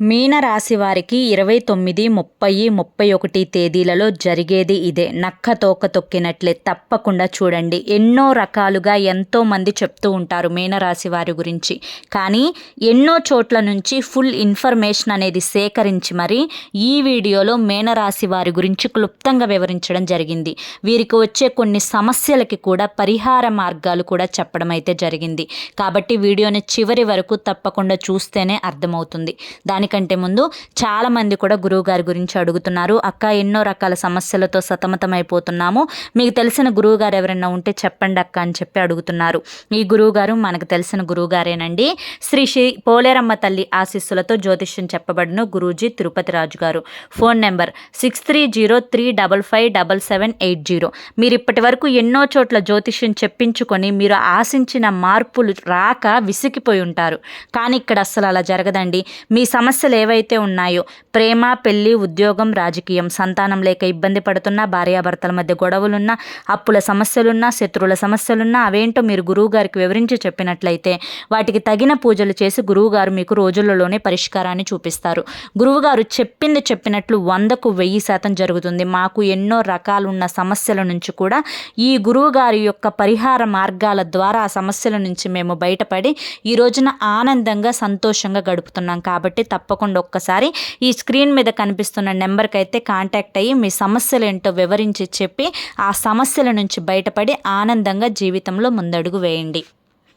మీనరాశి వారికి ఇరవై తొమ్మిది ముప్పై ముప్పై ఒకటి తేదీలలో జరిగేది ఇదే. నక్క తోక తొక్కినట్లే తప్పకుండా చూడండి. ఎన్నో రకాలుగా ఎంతో మంది చెప్తూ ఉంటారు మీనరాశి వారి గురించి. కానీ ఎన్నో చోట్ల నుంచి ఫుల్ ఇన్ఫర్మేషన్ అనేది సేకరించి మరి ఈ వీడియోలో మీనరాశి వారి గురించి క్లుప్తంగా వివరించడం జరిగింది. వీరికి వచ్చే కొన్ని సమస్యలకి కూడా పరిహార మార్గాలు కూడా చెప్పడం అయితే జరిగింది. కాబట్టి వీడియోని చివరి వరకు తప్పకుండా చూస్తేనే అర్థమవుతుంది. దాని దానికంటే ముందు చాలామంది కూడా గురువు గారి గురించి అడుగుతున్నారు అక్క ఎన్నో రకాల సమస్యలతో సతమతమైపోతున్నాము. మీకు తెలిసిన గురువు గారు ఎవరైనా ఉంటే చెప్పండి అక్క అని చెప్పి అడుగుతున్నారు. ఈ గురువు గారు మనకు తెలిసిన గురువు గారేనండి. శ్రీ శ్రీ పోలేరమ్మ తల్లి ఆశీస్సులతో జ్యోతిష్యం చెప్పబడిన గురూజీ తిరుపతి రాజు గారు. Phone number six three zero three double five double seven eight zero మీరు ఇప్పటి వరకు ఎన్నో చోట్ల జ్యోతిష్యం చెప్పించుకొని మీరు ఆశించిన మార్పులు రాక విసిగిపోయి ఉంటారు. కానీ ఇక్కడ అస్సలు అలా జరగదండి. మీ సమస్య సమస్యలు ఏవైతే ఉన్నాయో ప్రేమ పెళ్ళి ఉద్యోగం రాజకీయం సంతానం లేక ఇబ్బంది పడుతున్నా భార్యాభర్తల మధ్య గొడవలున్నా అప్పుల సమస్యలున్నా శత్రువుల సమస్యలున్నా అవేంటో మీరు గురువు గారికి వివరించి చెప్పినట్లయితే వాటికి తగిన పూజలు చేసి గురువుగారు మీకు రోజులలోనే పరిష్కారాన్ని చూపిస్తారు. గురువుగారు చెప్పింది చెప్పినట్లు వందకు వెయ్యి శాతం జరుగుతుంది. మాకు ఎన్నో రకాలున్న సమస్యల నుంచి కూడా ఈ గురువుగారి యొక్క పరిహార మార్గాల ద్వారా ఆ సమస్యల నుంచి మేము బయటపడి ఈ రోజున ఆనందంగా సంతోషంగా గడుపుతున్నాం. కాబట్టి తప్ప తప్పకుండా ఒక్కసారి ఈ స్క్రీన్ మీద కనిపిస్తున్న నెంబర్కి అయితే కాంటాక్ట్ అయ్యి మీ సమస్యలు ఏంటో వివరించి చెప్పి ఆ సమస్యల నుంచి బయటపడి ఆనందంగా జీవితంలో ముందడుగు వేయండి.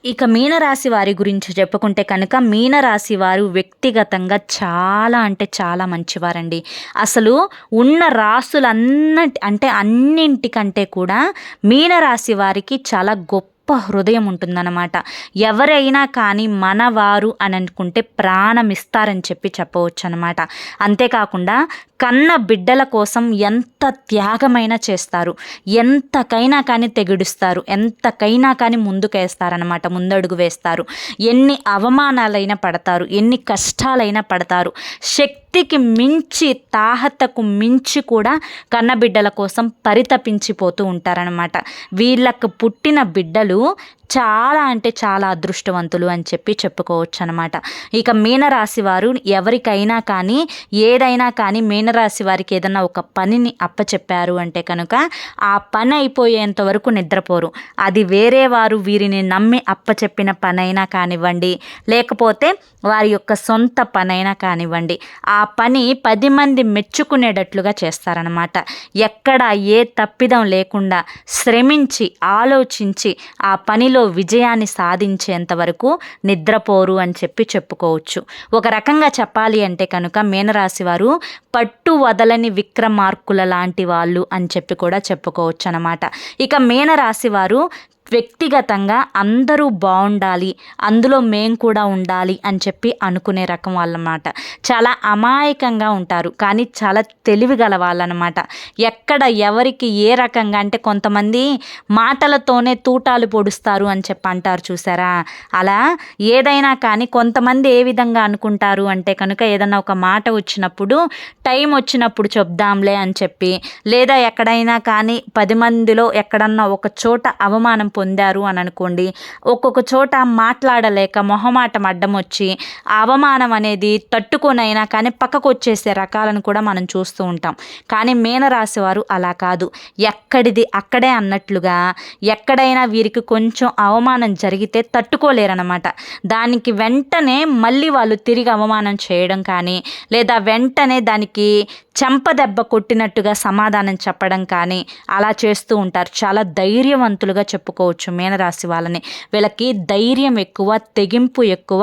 ఇక మీనరాశి వారి గురించి చెప్పుకుంటే కనుక మీనరాశి వారు వ్యక్తిగతంగా చాలా అంటే చాలా మంచివారండి. అసలు ఉన్న రాసులన్నటి అంటే అన్నింటికంటే కూడా మీనరాశి వారికి చాలా గొప్ప గొప్ప హృదయం ఉంటుందన్నమాట. ఎవరైనా కానీ మనవారు అని అనుకుంటే ప్రాణం ఇస్తారని చెప్పి చెప్పవచ్చు అనమాట అంతేకాకుండా కన్న బిడ్డల కోసం ఎంత త్యాగమైనా చేస్తారు. ఎంతకైనా కానీ తెగిడుస్తారు. ఎంతకైనా కానీ ముందుకేస్తారనమాట ముందడుగు వేస్తారు. ఎన్ని అవమానాలైనా పడతారు. ఎన్ని కష్టాలైనా పడతారు. శక్తికి మించి తాహతకు మించి కూడా కన్నబిడ్డల కోసం పరితపించిపోతూ ఉంటారనమాట వీళ్ళకు పుట్టిన బిడ్డలు చాలా అంటే చాలా అదృష్టవంతులు అని చెప్పి చెప్పుకోవచ్చు అనమాట ఇక మీనరాశి వారు ఎవరికైనా కానీ ఏదైనా కానీ మీన మీనరాశి వారికి ఏదైనా ఒక పనిని అప్పచెప్పారు అంటే కనుక ఆ పని అయిపోయేంత వరకు నిద్రపోరు. అది వేరే వారు వీరిని నమ్మి అప్పచెప్పిన పనైనా కానివ్వండి లేకపోతే వారి యొక్క సొంత పనైనా కానివ్వండి ఆ పని పది మంది మెచ్చుకునేటట్లుగా చేస్తారనమాట ఎక్కడ ఏ తప్పిదం లేకుండా శ్రమించి ఆలోచించి ఆ పనిలో విజయాన్ని సాధించేంత వరకు నిద్రపోరు అని చెప్పి చెప్పుకోవచ్చు. ఒక రకంగా చెప్పాలి అంటే కనుక మీనరాశి వారు పట్టు వదలని విక్రమార్కుల లాంటి వాళ్ళు అని చెప్పి కూడా చెప్పుకోవచ్చు అనమాట ఇక మీనరాశి వారు వ్యక్తిగతంగా అందరూ బాగుండాలి అందులో మేం కూడా ఉండాలి అని చెప్పి అనుకునే రకం వాళ్ళనమాట. చాలా అమాయకంగా ఉంటారు కానీ చాలా తెలివి గల వాళ్ళనమాట. ఎక్కడ ఎవరికి ఏ రకంగా అంటే కొంతమంది మాటలతోనే తూటాలు పొడుస్తారు అని చెప్పి అంటారు చూసారా? అలా ఏదైనా కానీ కొంతమంది ఏ విధంగా అనుకుంటారు అంటే కనుక ఏదైనా ఒక మాట వచ్చినప్పుడు టైం వచ్చినప్పుడు చెప్దాంలే అని చెప్పి లేదా ఎక్కడైనా కానీ పది మందిలో ఎక్కడన్నా ఒక చోట అవమానం పొందారు అని అనుకోండి ఒక్కొక్క చోట మాట్లాడలేక మొహమాటం అడ్డం వచ్చి అవమానం అనేది తట్టుకొనైనా కానీ పక్కకు వచ్చేసే రకాలను కూడా మనం చూస్తూ ఉంటాం. కానీ మీనరాశి వారు అలా కాదు. ఎక్కడిది అక్కడే అన్నట్లుగా ఎక్కడైనా వీరికి కొంచెం అవమానం జరిగితే తట్టుకోలేరనమాట దానికి వెంటనే మళ్ళీ వాళ్ళు తిరిగి అవమానం చేయడం కానీ లేదా వెంటనే దానికి చెంపదెబ్బ కొట్టినట్టుగా సమాధానం చెప్పడం కానీ అలా చేస్తూ ఉంటారు. చాలా ధైర్యవంతులుగా చెప్పుకో చెప్పుకోవచ్చు మీనరాశి వాళ్ళని. వీళ్ళకి ధైర్యం ఎక్కువ తెగింపు ఎక్కువ.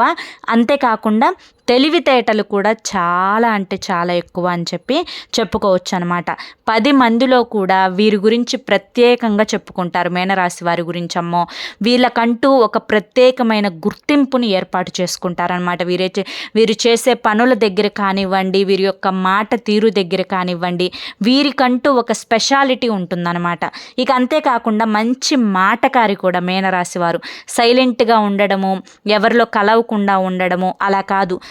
అంతేకాకుండా తెలివితేటలు కూడా చాలా అంటే చాలా ఎక్కువ అని చెప్పి చెప్పుకోవచ్చు అనమాట పది మందిలో కూడా వీరి గురించి ప్రత్యేకంగా చెప్పుకుంటారు. మేనరాశి వారి గురించి అమ్మో వీళ్ళకంటూ ఒక ప్రత్యేకమైన గుర్తింపుని ఏర్పాటు చేసుకుంటారనమాట. వీరే వీరు చేసే పనుల దగ్గర కానివ్వండి వీరి యొక్క మాట తీరు దగ్గర కానివ్వండి వీరికంటూ ఒక స్పెషాలిటీ ఉంటుందన్నమాట ఇక అంతేకాకుండా మంచి మాటకారి కూడా మేనరాశి వారు. సైలెంట్గా ఉండడము ఎవరిలో కలవకుండా ఉండడము అలా కాదు.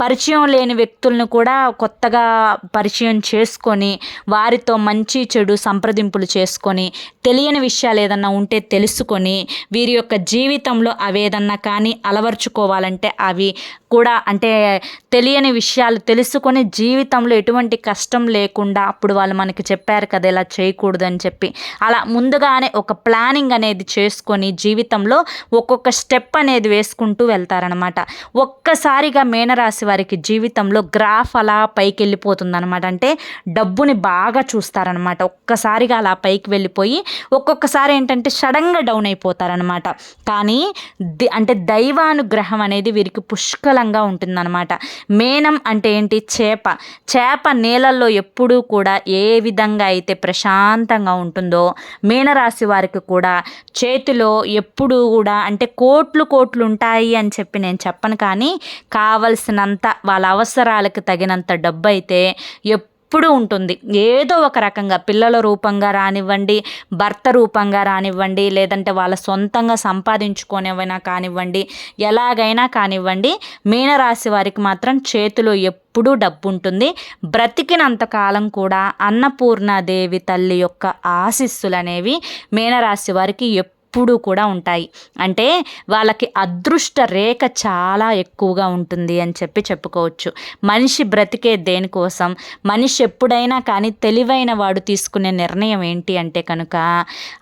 పరిచయం లేని వ్యక్తులను కూడా కొత్తగా పరిచయం చేసుకొని వారితో మంచి చెడు సంప్రదింపులు చేసుకొని తెలియని విషయాలు ఏదన్నా ఉంటే తెలుసుకొని వీరి యొక్క జీవితంలో అవి ఏదన్నా కానీ అలవర్చుకోవాలంటే అవి కూడా అంటే తెలియని విషయాలు తెలుసుకొని జీవితంలో ఎటువంటి కష్టం లేకుండా అప్పుడు వాళ్ళు మనకి చెప్పారు కదా ఇలా చేయకూడదు అని చెప్పి. అలా ముందుగానే ఒక ప్లానింగ్ అనేది చేసుకొని జీవితంలో ఒక్కొక్క స్టెప్ అనేది వేసుకుంటూ వెళ్తారనమాట ఒక్కసారిగా మీనరాశి వారికి జీవితంలో గ్రాఫ్ అలా పైకి వెళ్ళిపోతుంది అనమాట అంటే డబ్బుని బాగా చూస్తారనమాట ఒక్కసారిగా అలా పైకి వెళ్ళిపోయి ఒక్కొక్కసారి ఏంటంటే సడన్గా డౌన్ అయిపోతారనమాట కానీ ది- అంటే దైవానుగ్రహం అనేది వీరికి పుష్కలంగా ఉంటుందన్నమాట. మేనం అంటే ఏంటి? చేప. చేప నీళ్ళల్లో ఎప్పుడూ కూడా ఏ విధంగా అయితే ప్రశాంతంగా ఉంటుందో మీనరాశి వారికి కూడా చేతిలో ఎప్పుడూ కూడా అంటే కోట్లు కోట్లు ఉంటాయి అని చెప్పి నేను చెప్పను కానీ కావలసినంత వాళ్ళ అవసరాలకు తగినంత డబ్బు అయితే ఎప్పుడూ ఉంటుంది. ఏదో ఒక రకంగా పిల్లల రూపంగా రానివ్వండి భర్త రూపంగా రానివ్వండి లేదంటే వాళ్ళ సొంతంగా సంపాదించుకునేవైనా కానివ్వండి ఎలాగైనా కానివ్వండి మీనరాశి వారికి మాత్రం చేతిలో ఎప్పుడూ డబ్బు ఉంటుంది బ్రతికినంత కాలం కూడా అన్నపూర్ణాదేవి తల్లి యొక్క ఆశీస్సులు అనేవి మీనరాశి వారికి ఎప్పుడు కూడా ఉంటాయి. అంటే వాళ్ళకి అదృష్ట రేఖ చాలా ఎక్కువగా ఉంటుంది అని చెప్పి చెప్పుకోవచ్చు. మనిషి బ్రతికే దేనికోసం మనిషి ఎప్పుడైనా కానీ తెలివైన వాడు తీసుకునే నిర్ణయం ఏంటి అంటే కనుక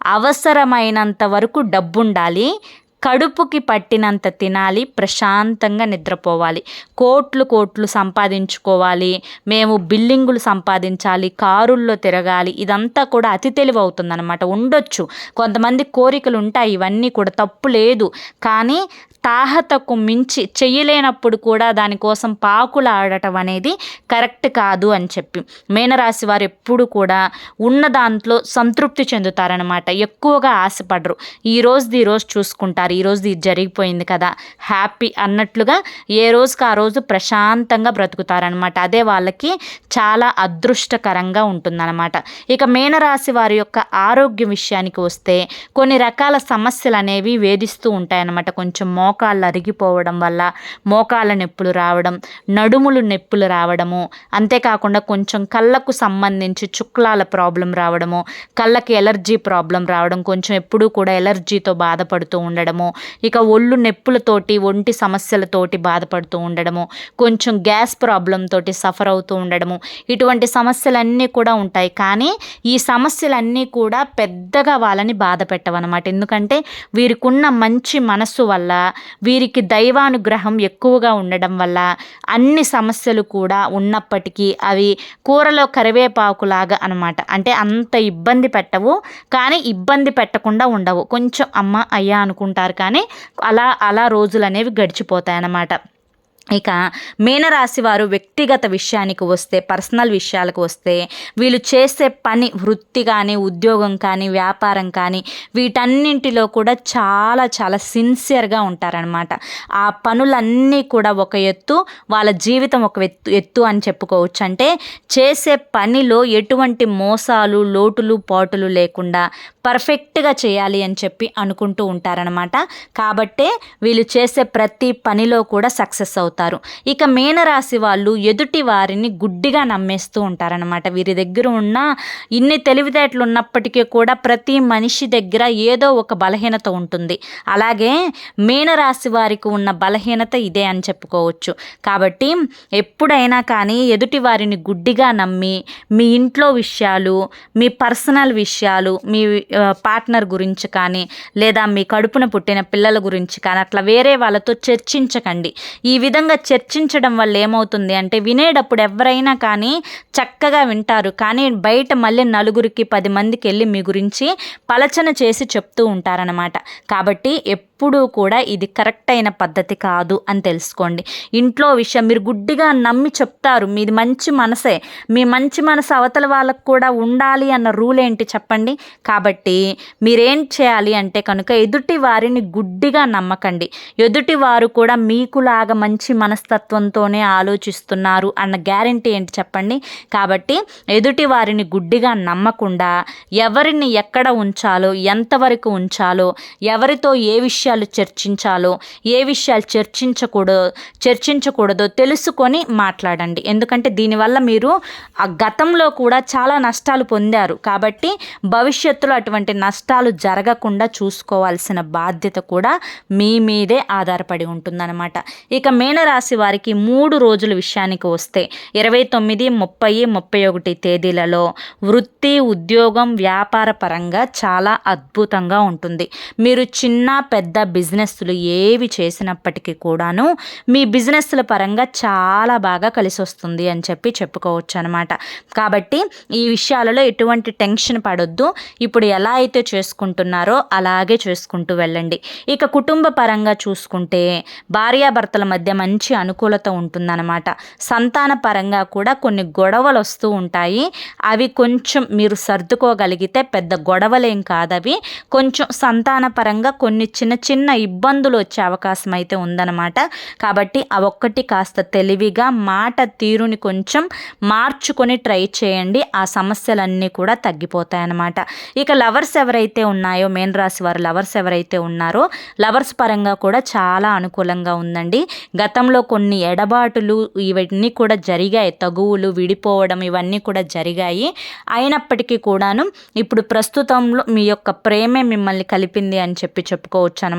అవసరమైనంత వరకు డబ్బు ఉండాలి కడుపుకి పట్టినంత తినాలి ప్రశాంతంగా నిద్రపోవాలి. కోట్లు కోట్లు సంపాదించుకోవాలి. మేము బిల్డింగులు సంపాదించాలి కారుల్లో తిరగాలి. ఇదంతా కూడా అతి తెలివి అవుతుందన్నమాట ఉండొచ్చు. కొంతమంది కోరికలు ఉంటాయి. ఇవన్నీ కూడా తప్పు లేదు. కానీ తాహతకు మించి చెయ్యలేనప్పుడు కూడా దానికోసం పాకులు ఆడటం అనేది కరెక్ట్ కాదు అని చెప్పి. మీనరాశి వారు ఎప్పుడు కూడా ఉన్న దాంట్లో సంతృప్తి చెందుతారనమాట ఎక్కువగా ఆశపడరు. ఈ రోజుది ఈ రోజు చూసుకుంటారు. ఈ ఈరోజు ఇది జరిగిపోయింది కదా హ్యాపీ అన్నట్లుగా ఏ రోజుకి ఆ రోజు ప్రశాంతంగా బ్రతుకుతారనమాట. అదే వాళ్ళకి చాలా అదృష్టకరంగా ఉంటుందన్నమాట ఇక మీనరాశి వారి యొక్క ఆరోగ్య విషయానికి వస్తే కొన్ని రకాల సమస్యలు అనేవి వేధిస్తూ ఉంటాయన్నమాట కొంచెం మోకాళ్ళు అరిగిపోవడం వల్ల మోకాళ్ళ నొప్పులు రావడం నడుములు నొప్పులు రావడము అంతేకాకుండా కొంచెం కళ్ళకు సంబంధించి చుక్లాల ప్రాబ్లం రావడము కళ్ళకి ఎలర్జీ ప్రాబ్లం రావడం కొంచెం ఎప్పుడూ కూడా ఎలర్జీతో బాధపడుతూ ఉండడం ఉండడము ఇక ఒళ్ళు నొప్పులతోటి ఒంటి సమస్యలతోటి బాధపడుతూ ఉండడము కొంచెం గ్యాస్ ప్రాబ్లం తోటి సఫర్ అవుతూ ఉండడము ఇటువంటి సమస్యలన్నీ కూడా ఉంటాయి. కానీ ఈ సమస్యలన్నీ కూడా పెద్దగా వాళ్ళని బాధ పెట్టవన్నమాట. ఎందుకంటే వీరికున్న మంచి మనస్సు వల్ల వీరికి దైవానుగ్రహం ఎక్కువగా ఉండడం వల్ల అన్ని సమస్యలు కూడా ఉన్నప్పటికీ అవి కూరలో కరివేపాకులాగా అనమాట అంటే అంత ఇబ్బంది పెట్టవు కానీ ఇబ్బంది పెట్టకుండా ఉండవు. కొంచెం అమ్మ అయ్యా అనుకుంటారు కానీ అలా అలా రోజులు అనేవి గడిచిపోతాయి అన్నమాట ఇక మీనరాశి వారు వ్యక్తిగత విషయానికి వస్తే పర్సనల్ విషయాలకు వస్తే వీళ్ళు చేసే పని వృత్తి కానీ ఉద్యోగం కానీ వ్యాపారం కానీ వీటన్నింటిలో కూడా చాలా చాలా సిన్సియర్గా ఉంటారనమాట ఆ పనులన్నీ కూడా ఒక ఎత్తు వాళ్ళ జీవితం ఒక ఎత్తు ఎత్తు అని చెప్పుకోవచ్చు. అంటే చేసే పనిలో ఎటువంటి మోసాలు లోటులు పాటులు లేకుండా పర్ఫెక్ట్గా చేయాలి అని చెప్పి అనుకుంటూ ఉంటారనమాట కాబట్టే వీళ్ళు చేసే ప్రతి పనిలో కూడా సక్సెస్ అవుతారు. ఇక మీనరాశి వాళ్ళు ఎదుటి వారిని గుడ్డిగా నమ్మేస్తూ ఉంటారనమాట వీరి దగ్గర ఉన్న ఇన్ని తెలివితేటలు ఉన్నప్పటికీ కూడా ప్రతి మనిషి దగ్గర ఏదో ఒక బలహీనత ఉంటుంది. అలాగే మీనరాశి వారికి ఉన్న బలహీనత ఇదే అని చెప్పుకోవచ్చు. కాబట్టి ఎప్పుడైనా కానీ ఎదుటి వారిని గుడ్డిగా నమ్మి మీ ఇంట్లో విషయాలు మీ పర్సనల్ విషయాలు మీ పార్ట్నర్ గురించి కానీ లేదా మీ కడుపున పుట్టిన పిల్లల గురించి కానీ అట్లా వేరే వాళ్ళతో చర్చించకండి. ఈ విధంగా చర్చించడం వల్ల ఏమవుతుంది అంటే వినేటప్పుడు ఎవరైనా కానీ చక్కగా వింటారు. కానీ బయట మళ్ళీ నలుగురికి పది మందికి వెళ్ళి మీ గురించి పలచన చేసి చెప్తూ ఉంటారనమాట కాబట్టి ఎప్పుడూ కూడా ఇది కరెక్ట్ అయిన పద్ధతి కాదు అని తెలుసుకోండి. ఇంట్లో విషయం మీరు గుడ్డిగా నమ్మి చెప్తారు. మీది మంచి మనసే. మీ మంచి మనసు అవతల వాళ్ళకు కూడా ఉండాలి అన్న రూల్ ఏంటి చెప్పండి? కాబట్టి మీరేం చేయాలి అంటే కనుక ఎదుటి వారిని గుడ్డిగా నమ్మకండి. ఎదుటి వారు కూడా మీకులాగా మంచి మనస్తత్వంతోనే ఆలోచిస్తున్నారు అన్న గ్యారంటీ ఏంటి చెప్పండి? కాబట్టి ఎదుటి వారిని గుడ్డిగా నమ్మకుండా ఎవరిని ఎక్కడ ఉంచాలో ఎంతవరకు ఉంచాలో ఎవరితో ఏ విషయం విషయాలు చర్చించాలో ఏ విషయాలు చర్చించకూడదో చర్చించకూడదో తెలుసుకొని మాట్లాడండి. ఎందుకంటే దీనివల్ల మీరు ఆ గతంలో కూడా చాలా నష్టాలు పొందారు. కాబట్టి భవిష్యత్తులో అటువంటి నష్టాలు జరగకుండా చూసుకోవాల్సిన బాధ్యత కూడా మీ మీదే ఆధారపడి ఉంటుందన్నమాట. ఇక మీనరాశి వారికి మూడు రోజుల విషయానికి వస్తే ఇరవై తొమ్మిది ముప్పై ముప్పై ఒకటి తేదీలలో వృత్తి ఉద్యోగం వ్యాపార పరంగా చాలా అద్భుతంగా ఉంటుంది. మీరు చిన్న పెద్ద బిజినెస్లు ఏవి చేసినప్పటికీ కూడాను మీ బిజినెస్ల పరంగా చాలా బాగా కలిసి వస్తుంది అని చెప్పి చెప్పుకోవచ్చు అనమాట కాబట్టి ఈ విషయాలలో ఎటువంటి టెన్షన్ పడొద్దు. ఇప్పుడు ఎలా అయితే చేసుకుంటున్నారో అలాగే చేసుకుంటూ వెళ్ళండి. ఇక కుటుంబ పరంగా చూసుకుంటే భార్యాభర్తల మధ్య మంచి అనుకూలత ఉంటుందన్నమాట సంతాన పరంగా కూడా కొన్ని గొడవలు వస్తూ ఉంటాయి. అవి కొంచెం మీరు సర్దుకోగలిగితే పెద్ద గొడవలేం కాదవి. కొంచెం సంతాన పరంగా కొన్ని చిన్న చిన్న ఇబ్బందులు వచ్చే అవకాశం అయితే ఉందన్నమాట. కాబట్టి ఆ ఒక్కటి కాస్త తెలివిగా మాట తీరుని కొంచెం మార్చుకొని ట్రై చేయండి. ఆ సమస్యలన్నీ కూడా తగ్గిపోతాయన్నమాట. ఇక లవర్స్ ఎవరైతే ఉన్నాయో మెయిన్ రాశి వారు లవర్స్ ఎవరైతే ఉన్నారో లవర్స్ పరంగా కూడా చాలా అనుకూలంగా ఉందండి. గతంలో కొన్ని ఎడబాటులు ఇవన్నీ కూడా జరిగాయి. తగువులు విడిపోవడం ఇవన్నీ కూడా జరిగాయి. అయినప్పటికీ కూడాను ఇప్పుడు ప్రస్తుతంలో మీ యొక్క ప్రేమే మిమ్మల్ని కలిపింది అని చెప్పి చెప్పుకోవచ్చు అనమాట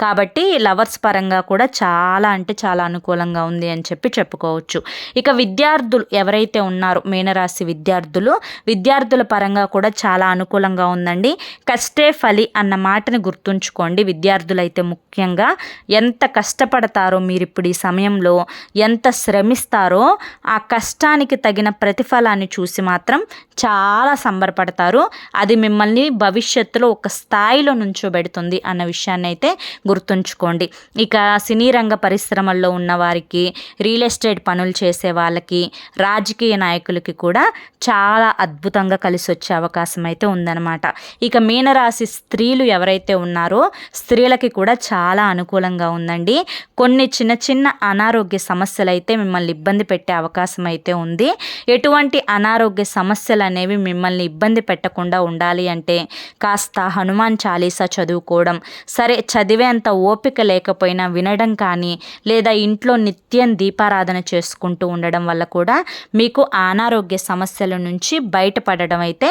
కాబట్టి లవర్స్ పరంగా కూడా చాలా అంటే చాలా అనుకూలంగా ఉంది అని చెప్పి చెప్పుకోవచ్చు. ఇక విద్యార్థులు ఎవరైతే ఉన్నారో మీనరాశి విద్యార్థులు విద్యార్థుల పరంగా కూడా చాలా అనుకూలంగా ఉందండి. కష్టే ఫలి అన్న మాటని గుర్తుంచుకోండి. విద్యార్థులైతే ముఖ్యంగా ఎంత కష్టపడతారో మీరు ఇప్పుడు ఈ సమయంలో ఎంత శ్రమిస్తారో ఆ కష్టానికి తగిన ప్రతిఫలాన్ని చూసి మాత్రం చాలా సంబరపడతారు. అది మిమ్మల్ని భవిష్యత్తులో ఒక స్థాయిలో నుంచోబెడుతుంది అన్న విషయాన్ని అయితే గుర్తుంచుకోండి. ఇక సినీ రంగ పరిశ్రమల్లో ఉన్న వారికి రియల్ ఎస్టేట్ పనులు చేసే వాళ్ళకి రాజకీయ నాయకులకి కూడా చాలా అద్భుతంగా కలిసి వచ్చే అవకాశం అయితే ఉందన్నమాట. ఇక మీనరాశి స్త్రీలు ఎవరైతే ఉన్నారో స్త్రీలకి కూడా చాలా అనుకూలంగా ఉందండి. కొన్ని చిన్న చిన్న అనారోగ్య సమస్యలు అయితే మిమ్మల్ని ఇబ్బంది పెట్టే అవకాశం అయితే ఉంది. ఎటువంటి అనారోగ్య సమస్యలు అనేవి మిమ్మల్ని ఇబ్బంది పెట్టకుండా ఉండాలి అంటే కాస్త హనుమాన్ చాలీసా చదువుకోవడం సరే చదివేంత ఓపిక లేకపోయినా వినడం కానీ లేదా ఇంట్లో నిత్యం దీపారాధన చేసుకుంటూ ఉండడం వల్ల కూడా మీకు అనారోగ్య సమస్యల నుంచి బయటపడడం అయితే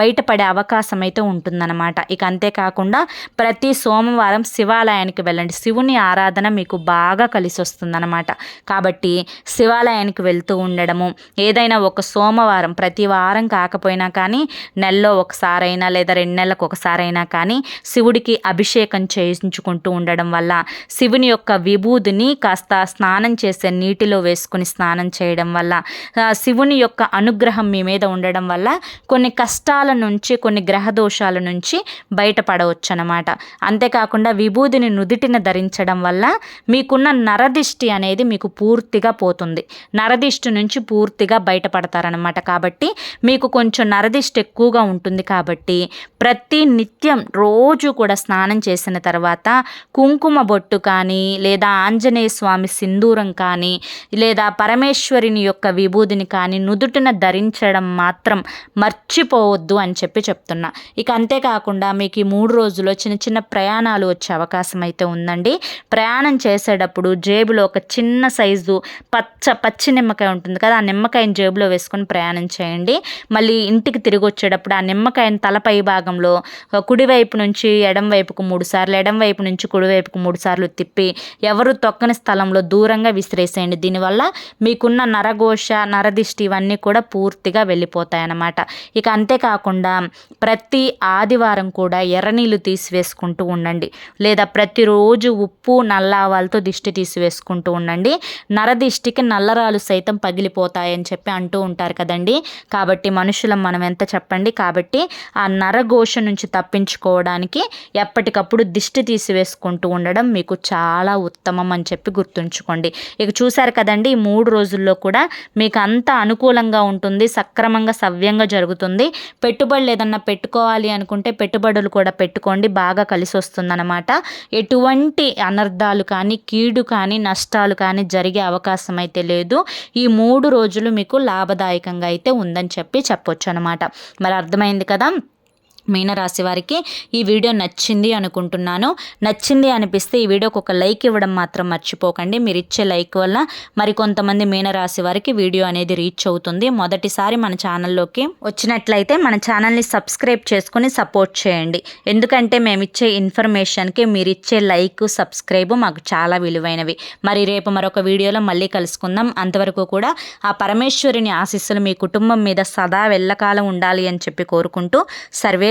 బయటపడే అవకాశం అయితే ఉంటుందన్నమాట. ఇక అంతేకాకుండా ప్రతి సోమవారం శివాలయానికి వెళ్ళండి. శివుని ఆరాధన మీకు బాగా కలిసి వస్తుందన్నమాట కాబట్టి శివాలయానికి వెళ్తూ ఉండడము ఏదైనా ఒక సోమవారం ప్రతి వారం కాకపోయినా కానీ నెలలో ఒకసారైనా లేదా రెండు నెలలకు ఒకసారైనా కానీ శివుడికి అభిషేకం చేయించుకుంటూ ఉండడం వల్ల శివుని యొక్క విభూదిని కాస్త స్నానం చేసే నీటిలో వేసుకుని స్నానం చేయడం వల్ల శివుని యొక్క అనుగ్రహం మీ మీద ఉండడం వల్ల కొన్ని కష్టాల నుంచి కొన్ని గ్రహ దోషాల నుంచి బయటపడవచ్చు అనమాట అంతేకాకుండా విభూదిని నుదిటిన ధరించడం వల్ల మీకున్న నరదిష్టి అనేది మీకు పూర్తిగా పోతుంది. నరదిష్టి నుంచి పూర్తిగా బయటపడతారనమాట కాబట్టి మీకు కొంచెం నరదిష్టి ఎక్కువగా ఉంటుంది కాబట్టి ప్రతి నిత్యం రోజు కూడా స్నానం చేసిన తర్వాత కుంకుమ బొట్టు కానీ లేదా ఆంజనేయ స్వామి సింధూరం కానీ లేదా పరమేశ్వరిని యొక్క విభూదిని కానీ నుదుటిన ధరించడం మాత్రం మర్చిపోవద్దు అని చెప్పి చెప్తున్నా. ఇక అంతేకాకుండా మీకు ఈ మూడు రోజుల్లో చిన్న చిన్న ప్రయాణాలు వచ్చే అవకాశం అయితే ఉందండి. ప్రయాణం చేసేటప్పుడు జేబులో ఒక చిన్న సైజు పచ్చ పచ్చి నిమ్మకాయ ఉంటుంది కదా ఆ నిమ్మకాయని జేబులో వేసుకొని ప్రయాణం చేయండి. మళ్ళీ ఇంటికి తిరిగి వచ్చేటప్పుడు ఆ నిమ్మకాయని తలపై భాగంలో కుడివైపు నుంచి ఎడం వైపుకు మూడు సార్లు ఎడం వైపు నుంచి కుడివైపుకు మూడు సార్లు తిప్పి ఎవరు తొక్కని స్థలంలో దూరంగా విసిరేసేయండి. దీనివల్ల మీకున్న నరఘోష నరదిష్టి ఇవన్నీ కూడా పూర్తిగా వెళ్ళిపోతాయన్నమాట. ఇక అంతేకాకుండా ప్రతి ఆదివారం కూడా ఎర్రనీళ్ళు తీసివేసుకుంటూ ఉండండి. లేదా ప్రతిరోజు ఉప్పు నల్లావాలతో దిష్టి తీసివేసుకుంటూ ఉండండి. నరదిష్టికి నల్లరాలు సైతం పగిలిపోతాయని చెప్పి అంటూ ఉంటారు కదండి. కాబట్టి మనుషులం మనం ఎంత చెప్పండి? కాబట్టి ఆ నరఘోష నుంచి తప్పించుకోవడానికి ఎప్పటికప్పుడు దిష్టి తీసివేసుకుంటూ ఉండడం మీకు చాలా ఉత్తమం అని చెప్పి గుర్తుంచుకోండి. ఇక చూశారు కదండి ఈ మూడు రోజుల్లో కూడా మీకు అంత అనుకూలంగా ఉంటుంది సక్రమంగా సవ్యంగా జరుగుతుంది. పెట్టుబడులు ఏదన్నా పెట్టుకోవాలి అనుకుంటే పెట్టుబడులు కూడా పెట్టుకోండి బాగా కలిసి వస్తుందన్నమాట ఎటువంటి అనర్థాలు కానీ కీడు కానీ నష్టాలు కానీ జరిగే అవకాశం అయితే లేదు. ఈ మూడు రోజులు మీకు లాభదాయకంగా అయితే ఉందని చెప్పి చెప్పొచ్చు అనమాట మరి అర్థమైంది కదా? మీనరాశి వారికి ఈ వీడియో నచ్చింది అనుకుంటున్నాను. నచ్చింది అనిపిస్తే ఈ వీడియోకి ఒక లైక్ ఇవ్వడం మాత్రం మర్చిపోకండి. మీరు ఇచ్చే లైక్ వల్ల మరికొంతమంది మీనరాశి వారికి వీడియో అనేది రీచ్ అవుతుంది. మొదటిసారి మన ఛానల్లోకి వచ్చినట్లయితే మన ఛానల్ని సబ్స్క్రైబ్ చేసుకుని సపోర్ట్ చేయండి. ఎందుకంటే మేము ఇచ్చే ఇన్ఫర్మేషన్కి మీరు ఇచ్చే లైక్ సబ్స్క్రైబ్ మాకు చాలా విలువైనవి. మరి రేపు మరొక వీడియోలో మళ్ళీ కలుసుకుందాం. అంతవరకు కూడా ఆ పరమేశ్వరుని ఆశీస్సులు మీ కుటుంబం మీద సదా వెళ్ళకాలం ఉండాలి అని చెప్పి కోరుకుంటూ సర్వే